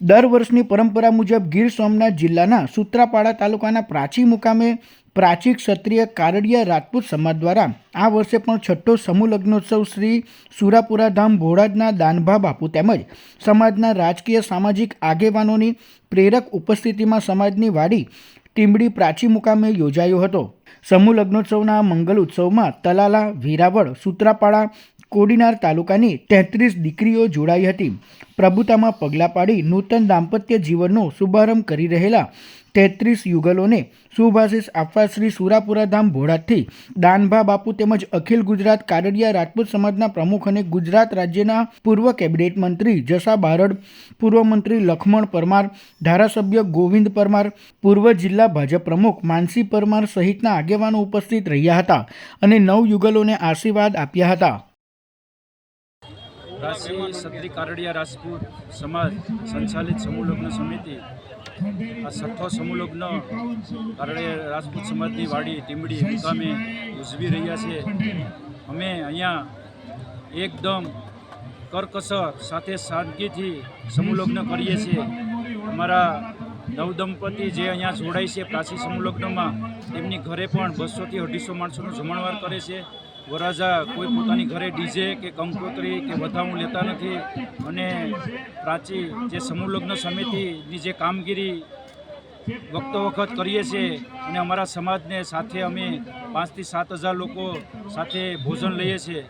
દર વર્ષની પરંપરા મુજબ ગીર સોમનાથ જિલ્લાના સૂત્રાપાડા તાલુકાના પ્રાચી મુકામે પ્રાચી ક્ષત્રિય કારડિયા રાજપૂત સમાજ દ્વારા આ વર્ષે પણ છઠ્ઠો સમૂહ લગ્નોત્સવ શ્રી સુરાપુરા ધામ ભોળાજના દાનભા બાપુ તેમજ સમાજના રાજકીય સામાજિક આગેવાનોની પ્રેરક ઉપસ્થિતિમાં સમાજની વાડી ટીમડી પ્રાચી મુકામે યોજાયો હતો. સમૂહ લગ્નોત્સવના મંગલ ઉત્સવમાં તલાલા, વીરાવળ, સૂત્રાપાડા કોડીનાર તાલુકાની તેત્રીસ દીકરીઓ જોડાઈ હતી. પ્રભુતામાં પગલાં પાડી નૂતન દાંપત્ય જીવનનો શુભારંભ કરી રહેલા તેત્રીસ યુગલોને શુભાશીષ આપવા શ્રી સુરાપુરા ધામ ભોળાથી દાનભા બાપુ તેમજ અખિલ ગુજરાત કારડિયા રાજપૂત સમાજના પ્રમુખ અને ગુજરાત રાજ્યના પૂર્વ કેબિનેટ મંત્રી જસા બારડ, પૂર્વ મંત્રી લખમણ પરમાર, ધારાસભ્ય ગોવિંદ પરમાર, પૂર્વ જિલ્લા ભાજપ પ્રમુખ માનસી પરમાર સહિતના આગેવાનો ઉપસ્થિત રહ્યા હતા અને નવ યુગલોને આશીર્વાદ આપ્યા હતા. રાશિ સત્રી કારડિયા રાજપૂત સમાજ, સંચાલિત સમૂહ સમિતિ, આ છઠ્ઠો સમૂહ કારડિયા રાજપૂત સમાજની વાડી ટીમડી મુકામે ઉજવી રહ્યા છે. અમે અહીંયા એકદમ કરકસર સાથે સાદગીથી સમૂહ કરીએ છીએ. અમારા નવદંપતિ જે અહીંયા જોડાય છે પ્રાચી સમૂહ લગ્નમાં, તેમની ઘરે પણ બસોથી અઢીસો માણસોનું જમણવાર કરે છે. વરાજા કોઈ પોતાની ઘરે ડીજે કે કંકોત્રી કે વધામું લેતા નથી અને પ્રાચી જે સમૂહ સમિતિની જે કામગીરી વખતો વખત કરીએ છીએ અને અમારા સમાજને સાથે અમે પાંચથી સાત હજાર લોકો સાથે ભોજન લઈએ છીએ.